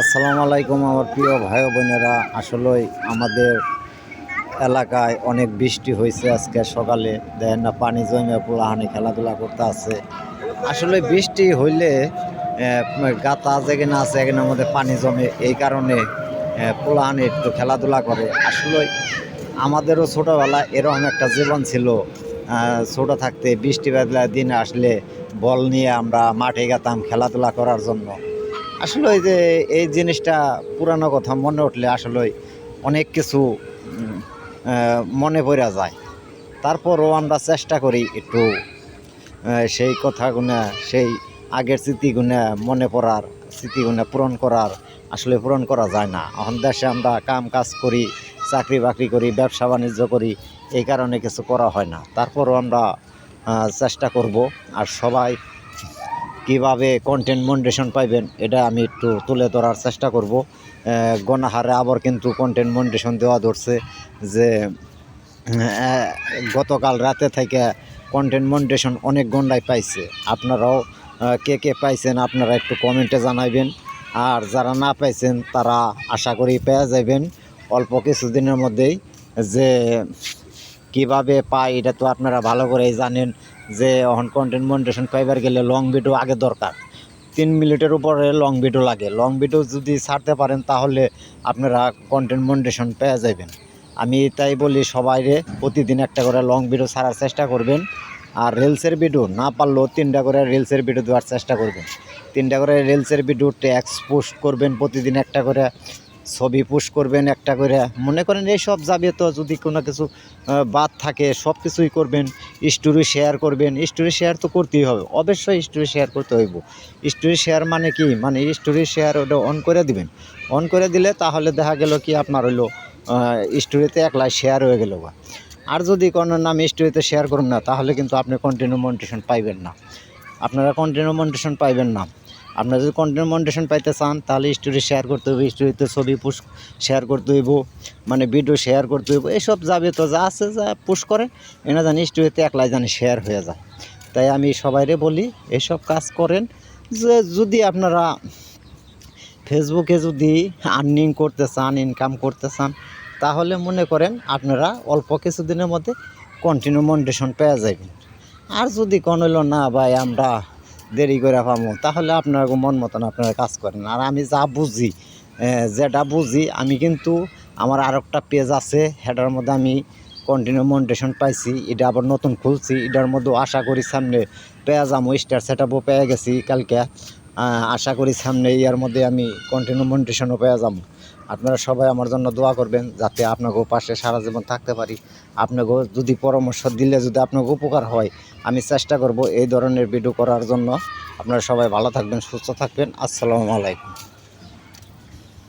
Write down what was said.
আসসালামু আলাইকুম আমার প্রিয় ভাই বোনেরা। আসলে আমাদের এলাকায় অনেক বৃষ্টি হয়েছে আজকে সকালে। দেখেন না, পানি জমে পোলাহানি খেলাধুলা করতে আছে। আসলে বৃষ্টি হইলে গাতা যেখানে আছে এখানের মধ্যে পানি জমে। এই কারণে পোলাহানি একটু খেলাধুলা করে। আসলে আমাদেরও ছোটোবেলা এরকম একটা জীবন ছিল। ছোটো থাকতে বৃষ্টি বাদলা দিন আসলে বল নিয়ে আমরা মাঠে গেতাম খেলাধুলা করার জন্য। আসলে ওই যে এই জিনিসটা পুরানো কথা মনে উঠলে আসলে অনেক কিছু মনে পড়া যায়। তারপরও আমরা চেষ্টা করি একটু সেই কথাগুলো সেই আগের স্মৃতিগুলো মনে পড়ার স্মৃতিগুলো পূরণ করার আসলে পূরণ করা যায় না। এখন দেশে আমরা কাম কাজ করি, চাকরি বাকরি করি, ব্যবসা বাণিজ্য করি, এই কারণে কিছু করা হয় না। তারপরও আমরা চেষ্টা করব। আর সবাই কীভাবে কন্টেন্ট মন্ডেশন পাইবেন, এটা আমি একটু তুলে ধরার চেষ্টা করব। গণহারে আবার কিন্তু কন্টেন্ট মন্ডেশন দেওয়া ধরছে যে গতকাল রাতে থেকে কন্টেন্ট মন্ডেশন অনেক গন্ডায় পাইছে। আপনারাও কে কে পাইছেন আপনারা একটু কমেন্টে জানাইবেন। আর যারা না পাইছেন তারা আশা করি পেয়ে যাবেন অল্প কিছুদিনের মধ্যেই যে কীভাবে পাই এটা তো আপনারা ভালো করেই জানেন যে এখন কন্টেন্ট মনিটেশন পাইবার গেলে লং ভিডিও আগে দরকার। তিন মিনিটের উপরে লং ভিডিও লাগে। লং ভিডিও যদি ছাড়তে পারেন, তাহলে আপনারা কন্টেন্ট মনিটেশন পেয়ে যাবেন। আমি তাই বলি সবাইরে প্রতিদিন একটা করে লং ভিডিও ছাড়ার চেষ্টা করবেন। আর রিলসের ভিডিও না পারলেও তিনটা করে রিলসের ভিডিও দেওয়ার চেষ্টা করবেন। তিনটা করে রিলসের ভিডিও ট্যাক্স পোস্ট করবেন প্রতিদিন একটা করে। ছবি পোস্ট করবেন একটা করে। মনে করেন এইসব যাবে তো যদি কোনো কিছু বাদ থাকে, সব কিছুই করবেন স্টোরি শেয়ার করবেন। স্টোরি শেয়ার তো করতেই হবে। অবশ্যই স্টোরি শেয়ার করতে হইব। স্টোরি শেয়ার মানে কি? মানে স্টোরি শেয়ার ওটা অন করে দিবেন। অন করে দিলে তাহলে দেখা গেল কি আপনার হইল স্টোরিতে একলাই শেয়ার হয়ে গেল আর যদি কোনো নাম স্টোরিতে শেয়ার করুন না, তাহলে কিন্তু আপনি কন্টিনিউ মন্টেশন পাইবেন না। আপনারা কন্টিনিউ মন্টেশন পাইবেন না। আপনারা যদি কন্টিনিউ মনিটেশন পাইতে চান, তাহলে স্টোরি শেয়ার করতে হবে স্টোরিতে ছবি পুশ শেয়ার করতে হইব মানে ভিডিও শেয়ার করতে হইব এইসব যাবে তো যা আছে যা পুশ করে, এনা জানি স্টোরিতে একলাই জানি শেয়ার হয়ে যায়। তাই আমি সবাইরে বলি, এসব কাজ করেন, যে যদি আপনারা ফেসবুকে যদি আর্নিং করতে চান ইনকাম করতে চান, তাহলে মনে করেন আপনারা অল্প কিছুদিনের মধ্যে কন্টিনিউ মনিটেশন পেয়ে যাবেন। আর যদি কোনো না ভাই আমরা দেরি করে পাবো তাহলে আপনার মন মতন আপনারা কাজ করেন। আর আমি যা বুঝি যেটা বুঝি, আমি কিন্তু আমার আর একটা পেজ আছে, সেটার মধ্যে আমি কন্টিনিউ মনিটেশন পাইছি, এটা আবার নতুন খুলছি, এটার মধ্যেও আশা করি সামনে পেয়ে যাব স্টার সেট আপও পেয়ে গেছি কালকে। আশা করি সামনে ইয়ার মধ্যে আমি কন্টিনিউ মনিটেশনও পেয়ে যাব আপনারা সবাই আমার জন্য দোয়া করবেন যাতে আপনাকেও পাশে সারা জীবন থাকতে পারি। আপনাকেও যদি পরামর্শ দিলে যদি আপনাকে উপকার হয়, আমি চেষ্টা করব এই ধরনের ভিডিও করার জন্য। আপনারা সবাই ভালো থাকবেন, সুস্থ থাকবেন। আসসালামু আলাইকুম।